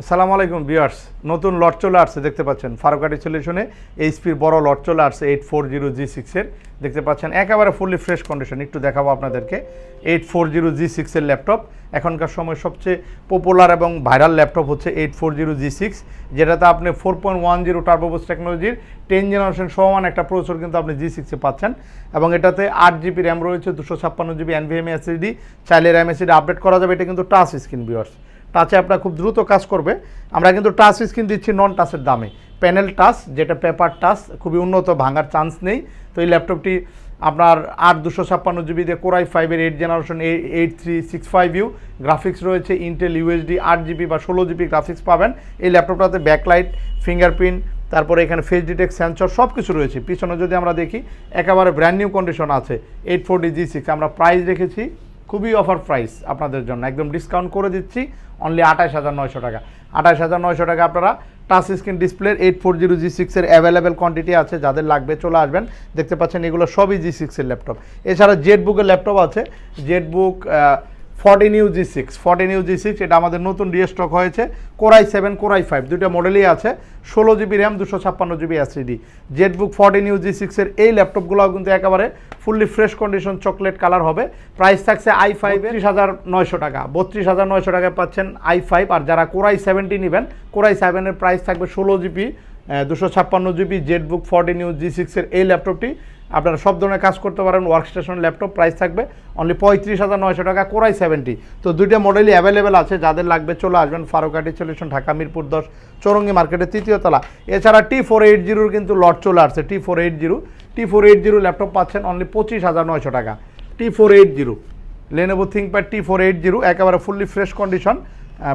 আসসালামু আলাইকুম বিয়ার্স নতুন লট চলে আসছে, দেখতে পাচ্ছেন। ফারুকাটি সলিউশনে এইচপির বড় লট চলে আসছে এইট ফোর জিরো জি সিক্সের দেখতে পাচ্ছেন। একেবারে ফুললি ফ্রেশ কন্ডিশন একটু দেখাবো আপনাদেরকে। এইট ফোর জিরো জি সিক্সের ল্যাপটপ এখনকার সময় সবচেয়ে পপুলার এবং ভাইরাল ল্যাপটপ হচ্ছে eight four zero G six, যেটাতে আপনি four point one zero turbo boost টেকনোলজির টেন জেনারেশন সমান একটা প্রসেসর কিন্তু আপনি জি সিক্সে পাচ্ছেন। এবং এটাতে আট জিবি র্যাম রয়েছে, দুশো ছাপ্পান্ন জিবি এনভিএম এসএসডি চাইলে র্যাম এসএসডি আপডেট করা যাবে। এটা কিন্তু টাচ স্ক্রিন ভিউয়ার্স টাচে আপনার খুব দ্রুত কাজ করবে। আমরা কিন্তু টাচ স্ক্রিন দিচ্ছি নন টাচের দামে। প্যানেল টাচ যেটা পেপার টাচ খুবই উন্নত, ভাঙার চান্স নেই। তো এই ল্যাপটপটি আপনার আট দুশো ছাপ্পান্ন জিবি দিয়ে কোরাই ফাইভের eight generation eight three six five U graphics রয়েছে ইন্টেল ইউএসডি আট জিবি বা ষোলো জিবি গ্রাফিক্স পাবেন। এই ল্যাপটপটাতে ব্যাকলাইট ফিঙ্গারপ্রিন্ট তারপরে এখানে ফেস ডিটেক্ট সেন্সর সব কিছু রয়েছে। পিছনে যদি আমরা দেখি, একেবারে ব্র্যান্ড নিউ কন্ডিশন আছে eight four D G six আমরা প্রাইস রেখেছি খুবই অফার প্রাইস আপনাদের জন্য। একদম ডিসকাউন্ট করে দিচ্ছি অনলি আঠাশ হাজার নয়শো টাকা। আঠাশ হাজার নয়শো টাকা আপনারা টাচ স্ক্রিন ডিসপ্লের এইট ফোর জিরো জি সিক্সের অ্যাভেলেবেল কোয়ান্টিটি আছে, যাদের লাগবে চলে আসবেন। দেখতে পাচ্ছেন এগুলো সবই জি সিক্সের ল্যাপটপ এছাড়া জেড বুকের ল্যাপটপ আছে। ZBook fourteen U G six, fourteen U G six, এটা আমাদের নতুন রিস্টক হয়েছে। কোরাই সেভেন কোরাই ফাইভ দুটো মডেলই আছে। ষোলো জিবি র্যাম, দুশো ছাপ্পান্ন GB SSD ZBook fourteen U G সিক্সের এই ল্যাপটপগুলো কিন্তু একেবারে fully fresh condition chocolate colour হবে। প্রাইস থাকছে আই ফাইভ ত্রিশ হাজার নয়শো টাকা। বত্রিশ হাজার নয়শো টাকায় পাচ্ছেন আই ফাইভ আর যারা কোরাই সেভেন্টি নেবেন কোরাই সেভেনের প্রাইস থাকবে ষোলো জিবি দুশো ছাপ্পান্ন GB ZBook fourteen U G সিক্সের এই ল্যাপটপটি। আপনারা সব ধরনের কাজ করতে পারেন ওয়ার্কস্টেশন ল্যাপটপ প্রাইস থাকবে। অনলি পঁয়ত্রিশ হাজার নয়শো টাকা কোরাই সেভেন্টি তো দুইটা মডেলই অ্যাভেলেবেল আছে, যাদের লাগবে চলে আসবেন ফারুকাটি সলিউশন ঢাকা, মিরপুর দশ, চৌরঙ্গি মার্কেটের তৃতীয় তলা। এছাড়া টি ফোর এইট জিরোর কিন্তু লট চলে আসছে T four eight zero T four eight zero laptop পাচ্ছেন অনলি পঁচিশ হাজার নয়শো টাকা। T four eight zero Lenovo ThinkPad T four eight zero একেবারে ফুললি ফ্রেশ কন্ডিশন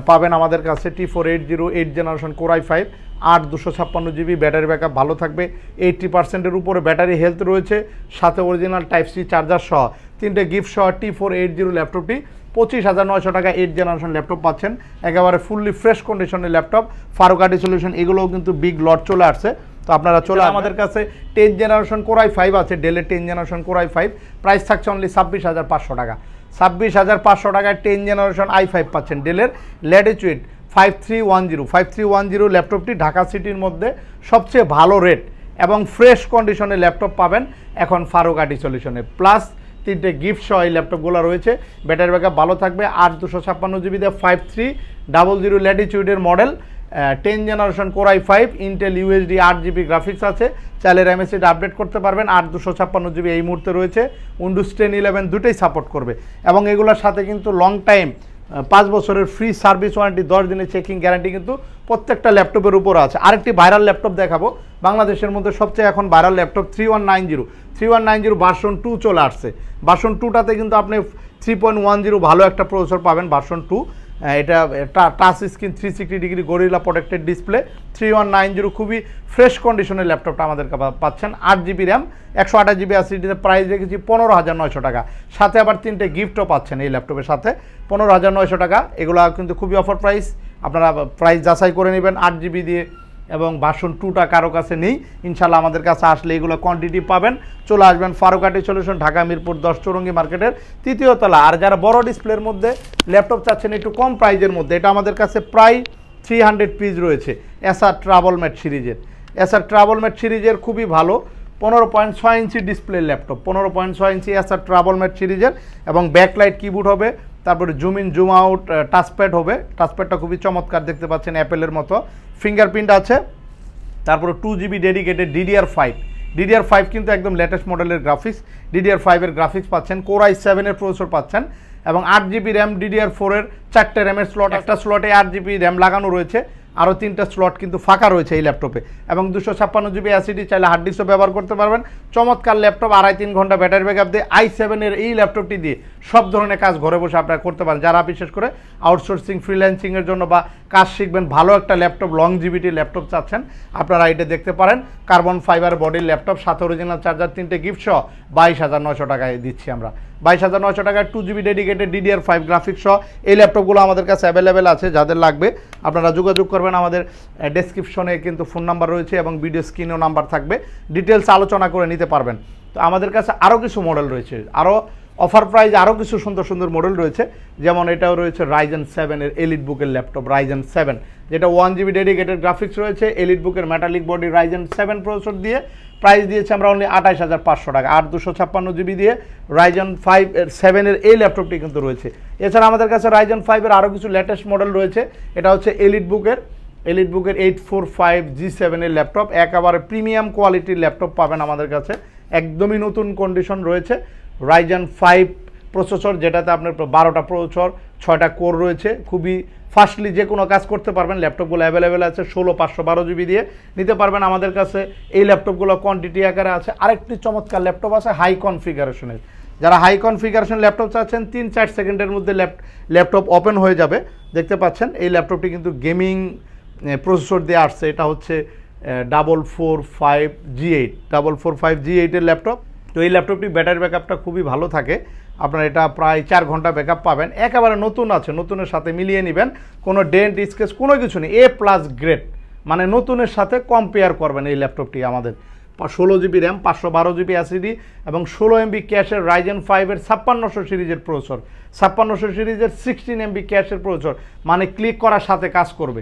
পাবেন আমাদের কাছে T four eight zero eight generation core i five আট দুশো ছাপ্পান্ন জিবি ব্যাটারি ব্যাকআপ ভালো থাকবে। এইট্টি পার্সেন্টের উপরে ব্যাটারি হেলথ রয়েছে সাথে অরিজিনাল টাইপ সি চার্জার সহ। তিনটে গিফট সহ টি ফোর এইট জিরো ল্যাপটপটি পঁচিশ হাজার নয়শো টাকা এইট জেনারেশন ল্যাপটপ পাচ্ছেন। একেবারে ফুললি ফ্রেশ কন্ডিশনের ল্যাপটপ ফারুকাটি সলিউশন এগুলোও কিন্তু বিগ লট চলে আসছে। তো আপনারা চলে আমাদের কাছে টেন জেনারেশন কোরাই ফাইভ আছে ডেলের ten generation core i five price থাকছে অনলি ছাব্বিশ হাজার পাঁচশো টাকা। ছাব্বিশ হাজার পাঁচশো টাকায় টেন জেনারেশন আই ফাইভ পাচ্ছেন ডেলের Latitude five three one zero five three one zero ল্যাপটপটি ঢাকা সিটির মধ্যে সবচেয়ে ভালো রেট এবং ফ্রেশ কন্ডিশনে ল্যাপটপ পাবেন এখন ফারুকাটি সলিউশনে। প্লাস তিনটে গিফট সহ এই ল্যাপটপগুলো রয়েছে। ব্যাটারি ব্যাকআপ ভালো থাকবে, আট দুশো ছাপ্পান্ন GB five three double zero ল্যাটিচিউডের model. Ten generation core i five Intel UHD আট জিবি গ্রাফিক্স আছে। চাইলে র্যামেসিড আপডেট করতে পারবেন। আট দুশো ছাপ্পান্ন জিবি এই মুহূর্তে রয়েছে। উইন্ডোজ টেন ইলেভেন দুটোই সাপোর্ট করবে। এবং এগুলোর সাথে কিন্তু লং টাইম পাঁচ বছরের ফ্রি সার্ভিস ওয়ারেন্টি দশ দিনের চেকিং গ্যারান্টি কিন্তু প্রত্যেকটা ল্যাপটপের উপর আছে। আরেকটি ভাইরাল ল্যাপটপ দেখাবো। বাংলাদেশের মধ্যে সবচেয়ে এখন viral laptop three one nine zero three one nine zero version two চলে আসছে। ভার্সন টুটাতে কিন্তু আপনি থ্রি পয়েন্ট ওয়ান জিরো ভালো একটা প্রসেসর পাবেন। ভার্সন টু এটা touch screen three sixty degree Gorilla protected display three one nine zero খুবই fresh কন্ডিশনের ল্যাপটপটা আমাদের পাচ্ছেন। আট জিবি র্যাম একশো আঠাশ জিবি অ্যাসিডিতে প্রাইস রেখেছি পনেরো হাজার নয়শো টাকা। সাথে আবার তিনটে গিফটও পাচ্ছেন এই ল্যাপটপের সাথে। পনেরো হাজার নয়শো টাকা, এগুলো কিন্তু খুবই অফার প্রাইস আপনারা প্রাইস যাচাই করে নেবেন। আট জিবি দিয়ে এবং বাসন টুটা কারও কাছে নেই। ইনশাল্লাহ আমাদের কাছে আসলে এগুলো কোয়ান্টিটি পাবেন। চলে আসবেন ফারুকাটি সলিউশন ঢাকা মিরপুর দশ চৌরঙ্গি মার্কেটের তৃতীয় তলা। আর যারা বড় ডিসপ্লের মধ্যে ল্যাপটপ চাচ্ছেন, একটু কম প্রাইজের মধ্যে, এটা আমাদের কাছে প্রায় থ্রি হান্ড্রেড পিস রয়েছে। এসআর ট্রাভেল ম্যাট সিরিজের। এসআর ট্রাভেল ম্যাট সিরিজের খুবই ভালো। পনেরো পয়েন্ট ছয় ইঞ্চি ডিসপ্লে ল্যাপটপ পনেরো পয়েন্ট ছয় ইঞ্চি এসআর ট্রাভেল ম্যাট সিরিজের এবং ব্যাকলাইট কিবোর্ড হবে তারপরে zoom in zoom out touchpad হবে। টাচপ্যাডটা খুবই চমৎকার দেখতে পাচ্ছেন অ্যাপেলের মতো। ফিঙ্গারপ্রিন্ট আছে। তারপরে two GB dedicated DDR five DDR five কিন্তু একদম লেটেস্ট মডেলের গ্রাফিক্স ডিডিআর ফাইভের গ্রাফিক্স পাচ্ছেন কোরাই সেভেনের প্রসেসর পাচ্ছেন এবং আট জিবি র্যাম ডিডিআর ফোরের চারটে র্যামের স্লট একটা স্লটে আট জিবি র্যাম লাগানো রয়েছে। আরও তিনটা স্লট কিন্তু ফাঁকা রয়েছে এই ল্যাপটপে এবং দুশো ছাপ্পান্ন জিবি অ্যাসিডি চাইলে হার্ড ডিস্কও ব্যবহার করতে পারবেন। চমৎকার ল্যাপটপ আড়াই তিন ঘণ্টা ব্যাটারি ব্যাকআপ দিয়ে আই সেভেনের এই ল্যাপটপটি দিয়ে সব ধরনের কাজ ঘরে বসে আপনারা করতে পারেন। যারা বিশেষ করে আউটসোর্সিং ফ্রিল্যান্সিংয়ের জন্য বা কাজ শিখবেন, ভালো একটা ল্যাপটপ লং জিবিটি ল্যাপটপ চাচ্ছেন, আপনারা এটা দেখতে পারেন। কার্বন ফাইবার বডির ল্যাপটপ সাথে অরিজিনাল চার্জার তিনটে গিফট সহ বাইশ হাজার নয়শো টাকায় দিচ্ছি আমরা। বাইশ হাজার নয়শো টাকায় two GB dedicated DDR five graphics সহ এই ল্যাপটপগুলো আমাদের কাছে অ্যাভেলেবেল আছে, যাদের লাগবে আপনারা যোগাযোগ করবেন আমাদের ডেসক্রিপশনে কিন্তু ফোন নাম্বার রয়েছে এবং ভিডিও স্ক্রিনেও নাম্বার থাকবে। ডিটেলস আলোচনা করে নিতে পারবেন। তো আমাদের কাছে আরও কিছু মডেল রয়েছে। আরও অফার প্রাইজ আরও কিছু সুন্দর সুন্দর মডেল রয়েছে। যেমন এটাও রয়েছে রাইজেন সেভেনের এলিট বুকের ল্যাপটপ রাইজেন সেভেন যেটা ওয়ান জিবি ডেডিকেটেড গ্রাফিক্স রয়েছে এলিট বুকের metallic body Ryzen seven processor দিয়ে। প্রাইস দিয়েছে আমরা অনলি আঠাশ হাজার পাঁচশো টাকা। আর দুশো ছাপ্পান্ন জিবি দিয়ে রাইজন ফাইভ সেভেনের এই ল্যাপটপটি কিন্তু রয়েছে। এছাড়া আমাদের কাছে রাইজন ফাইভের আরও কিছু লেটেস্ট মডেল রয়েছে। এটা হচ্ছে এলিট বুকের এলিট বুকের এইট ফোর ফাইভ জি সেভেনের ল্যাপটপ। একেবারে প্রিমিয়াম কোয়ালিটির ল্যাপটপ পাবেন আমাদের কাছে। একদমই নতুন কন্ডিশন রয়েছে। রাইজন ফাইভ প্রসেসর যেটাতে আপনার বারোটা প্রসেসর ছয়টা কোর রয়েছে। খুবই ফাস্টলি যে কোনো কাজ করতে পারবেন। ল্যাপটপগুলো অ্যাভেলেবেল আছে ষোলো, পাঁচশো, বারো জিবি দিয়ে। নিতে পারবেন আমাদের কাছে। এই ল্যাপটপগুলো কোয়ান্টিটি আকারে আছে। আরেকটি চমৎকার ল্যাপটপ আছে হাই কনফিগারেশনের যারা হাই কনফিগারেশন ল্যাপটপ চাচ্ছেন, তিন চার সেকেন্ডের মধ্যে ল্যাপটপ ওপেন হয়ে যাবে। দেখতে পাচ্ছেন, এই ল্যাপটপটি কিন্তু গেমিং প্রসেসর দিয়ে আসছে। এটা হচ্ছে double four five G eight double four five G এইটের ল্যাপটপ তো এই ল্যাপটপটি ব্যাটারি ব্যাকআপটা খুবই ভালো থাকে। আপনার এটা প্রায় চার ঘণ্টা ব্যাকআপ পাবেন। একেবারে নতুন আছে, নতুনের সাথে মিলিয়ে নেবেন। কোনো ডেন্ট স্কেচ কোনো কিছু নেই। এ প্লাস গ্রেড মানে নতুনের সাথে কম্পেয়ার করবেন এই ল্যাপটপটি আমাদের। ষোলো জিবি র্যাম পাঁচশো বারো জিবি অ্যাসিডি এবং ষোলো এমবি ক্যাশের রাইজেন ফাইভের ছাপ্পান্নশো সিরিজের প্রসেসর ছাপ্পান্নশো সিরিজের সিক্সটিন এমবি ক্যাশের প্রসেসর মানে ক্লিক করার সাথে কাজ করবে।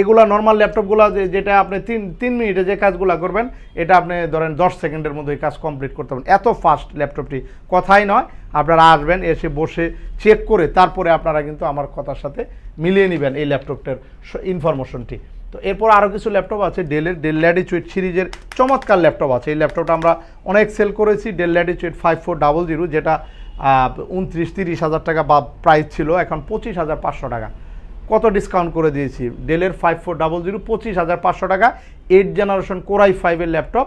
এগুলা নর্মাল ল্যাপটপগুলো যে যেটা আপনি তিন তিন মিনিটে যে কাজগুলো করবেন, এটা আপনি ধরেন দশ সেকেন্ডের মধ্যে কাজ কমপ্লিট করতে পারেন এত ফাস্ট ল্যাপটপটি কথাই নয়, আপনারা আসবেন, এসে বসে চেক করে তারপরে আপনারা কিন্তু আমার কথার সাথে মিলিয়ে নেবেন এই ল্যাপটপটার ইনফরমেশনটি তো এরপর আরও কিছু ল্যাপটপ আছে ডেলের ডেল ল্যাডিচুইট সিরিজের চমৎকার ল্যাপটপ আছে। এই ল্যাপটপটা আমরা অনেক সেল করেছি Dell Latitude five four double zero যেটা উনত্রিশ, তিরিশ হাজার টাকা বা প্রাইস ছিল, এখন পঁচিশ হাজার পাঁচশো টাকা। কত ডিসকাউন্ট করে দিয়েছি? ডেলের ফাইভ ফোর ডাবল জিরো পঁচিশ হাজার পাঁচশো টাকা এইট জেনারেশন কোরাই ফাইভের ল্যাপটপ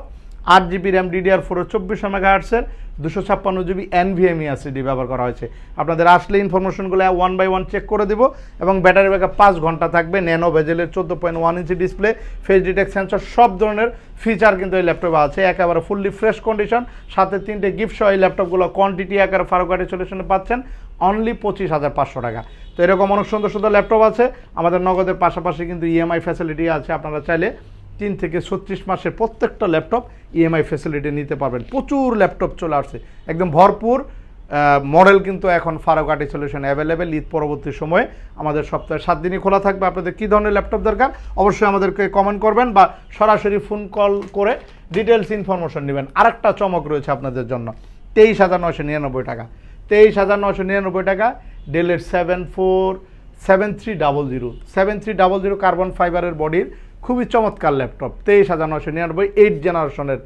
আট জিবি র্যাম ডিডিআর ফোরের চব্বিশশো মেগা হার্টসের দুশো ছাপ্পান্ন জিবি এনভিএমই সিডি ব্যবহার করা হয়েছে। আপনাদের আসলে ইনফরমেশনগুলো ওয়ান বাই ওয়ান চেক করে দেবো এবং ব্যাটারি ব্যাকআপ পাঁচ ঘণ্টা থাকবে ন্যানো ভেজেলের চোদ্দ পয়েন্ট ওয়ান ইঞ্চি ডিসপ্লে ফেস ডিটেক্ট সেন্সর সব ধরনের ফিচার কিন্তু এই ল্যাপটপে আছে। একেবারে ফুললি ফ্রেশ কন্ডিশন সাথে তিনটে গিফট সহ এই ল্যাপটপগুলো কোয়ান্টিটি আকারে ফারুকাটি সলিউশনে পাচ্ছেন। অনলি পঁচিশ হাজার পাঁচশো টাকা। তো এরকম অনেক সুন্দর সুন্দর ল্যাপটপ আছে। আমাদের নগদের পাশাপাশি কিন্তু ইএমআই ফ্যাসিলিটি আছে। আপনারা চাইলে তিন থেকে ছত্রিশ মাসের প্রত্যেকটা ল্যাপটপ ইএমআই ফ্যাসিলিটি নিতে পারবেন। প্রচুর ল্যাপটপ চলে আসছে। একদম ভরপুর মডেল কিন্তু এখন ফারুকাটি সলিউশন অ্যাভেলেবেল ঈদ পরবর্তী সময়ে আমাদের সপ্তাহে সাত দিনই খোলা থাকবে। আপনাদের কী ধরনের ল্যাপটপ দরকার? অবশ্যই আমাদেরকে কমেন্ট করবেন বা সরাসরি ফোন কল করে ডিটেলস ইনফরমেশন নেবেন। আরেকটা চমক রয়েছে আপনাদের জন্য। তেইশ হাজার নয়শো নিরানব্বই টাকা। তেইশ হাজার নশো নিরানব্বই টাকা ডেলের seven four seven three double zero seven three double zero carbon ফাইবারের বডির খুবই চমৎকার ল্যাপটপ তেইশ হাজার নশো নিরানব্বই এইট জেনারেশনের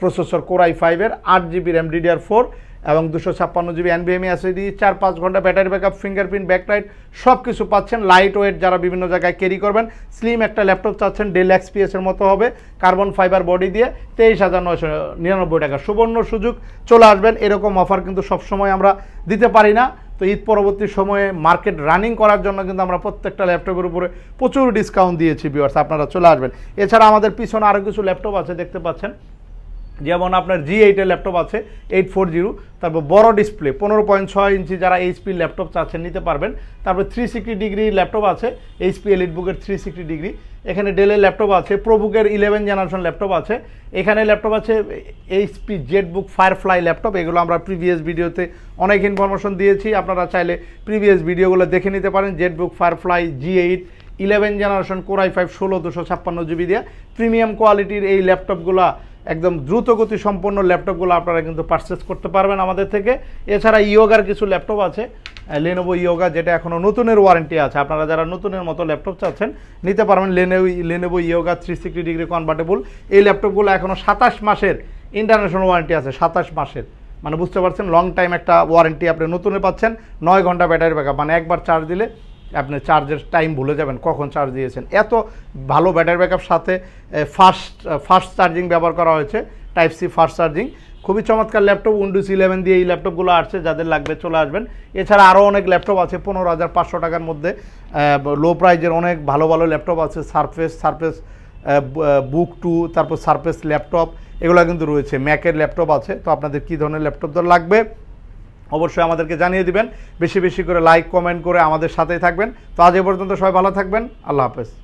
প্রসেসর কোরাই ফাইভের আট জিবি র্যাম ডিডিআর ফোর এবং দুশো ছাপ্পান্ন জিবি এনবিএমই এসএডি চার পাঁচ ঘণ্টা ব্যাটারি ব্যাকআপ ফিঙ্গারপ্রিন্ট ব্যাকলাইট সব কিছু পাচ্ছেন লাইট ওয়েট যারা বিভিন্ন জায়গায় ক্যারি করবেন। স্লিম একটা ল্যাপটপ চাচ্ছেন ডেল এক্সপিএসের মতো হবে। কার্বন ফাইবার বডি দিয়ে তেইশ হাজার নয়শো নিরানব্বই টাকা। সুবর্ণ সুযোগ, চলে আসবেন। এরকম অফার কিন্তু সবসময় আমরা দিতে পারি না। তো ঈদ পরবর্তী সময়ে মার্কেট রানিং করার জন্য কিন্তু আমরা প্রত্যেকটা ল্যাপটপের উপরে প্রচুর ডিসকাউন্ট দিয়েছি বিওয়ার্স আপনারা চলে আসবেন। এছাড়া আমাদের পিছনে আরও কিছু ল্যাপটপ আছে, দেখতে পাচ্ছেন। যেমন আপনার জি এইটের ল্যাপটপ আছে এইট ফোর জিরো তারপর বড় ডিসপ্লে পনেরো পয়েন্ট ছয় ইঞ্চি যারা এইচপি ল্যাপটপ চাচ্ছেন নিতে পারবেন। তারপর থ্রি সিক্সটি ডিগ্রি ল্যাপটপ আছে এইচপি এলিট বুকের থ্রি সিক্সটি ডিগ্রি এখানে ডেলের ল্যাপটপ আছে প্রোবুকের ইলেভেন জেনারেশন ল্যাপটপ আছে। এখানে ল্যাপটপ আছে এইচপি বুক ফায়ারফ্লাই ল্যাপটপ এগুলো আমরা প্রিভিয়াস ভিডিওতে অনেক ইনফরমেশন দিয়েছি। আপনারা চাইলে প্রিভিয়াস ভিডিওগুলো দেখে নিতে পারেন। ZBook Firefly G eight eleven generation core i five ষোলো দুশো ছাপ্পান্ন জিবি দিয়ে। প্রিমিয়াম কোয়ালিটির এই ল্যাপটপগুলো একদম দ্রুত গতি সম্পন্ন ল্যাপটপগুলো আপনারা কিন্তু পারচেস করতে পারবেন আমাদের থেকে। এছাড়া ইয়োগার কিছু ল্যাপটপ আছে লেনোভো ইয়োগা যেটা এখনও নতুনের ওয়ারেন্টি আছে। আপনারা যারা নতুনের মতো ল্যাপটপ চাচ্ছেন, নিতে পারবেন Lenovo Lenovo Yoga three sixty degree convertible এই ল্যাপটপগুলো এখনও সাতাশ মাসের ইন্টারন্যাশনাল ওয়ারেন্টি আছে, সাতাশ মাসের। মানে বুঝতে পারছেন লং টাইম একটা ওয়ারেন্টি আপনি নতুনে পাচ্ছেন, নয় ঘণ্টা ব্যাটারি ব্যাকআপ মানে একবার চার্জ দিলে আপনি চার্জের টাইম ভুলে যাবেন, কখন চার্জ দিয়েছেন। এত ভালো ব্যাটারি ব্যাকআপ সাথে ফাস্ট ফাস্ট চার্জিং ব্যবহার করা হয়েছে টাইপ সি ফাস্ট চার্জিং খুবই চমৎকার ল্যাপটপ উইন্ডোজ ইলেভেন দিয়ে এই ল্যাপটপগুলো আসছে, যাদের লাগবে চলে আসবেন। এছাড়া আরও অনেক ল্যাপটপ আছে, পনেরো হাজার পাঁচশো টাকার মধ্যে। লো প্রাইজের অনেক ভালো ভালো ল্যাপটপ আছে সারফেস সারফেস বুক টু তারপর সারফেস ল্যাপটপ এগুলো কিন্তু রয়েছে। ম্যাকের ল্যাপটপ আছে, তো আপনাদের কী ধরনের ল্যাপটপ লাগবে? অবশ্যই আমাদেরকে জানিয়ে দিবেন। বেশি বেশি করে লাইক কমেন্ট করে আমাদের সাথেই থাকবেন। তো আজ এ পর্যন্ত সবাই ভালো থাকবেন। আল্লাহ হাফেজ।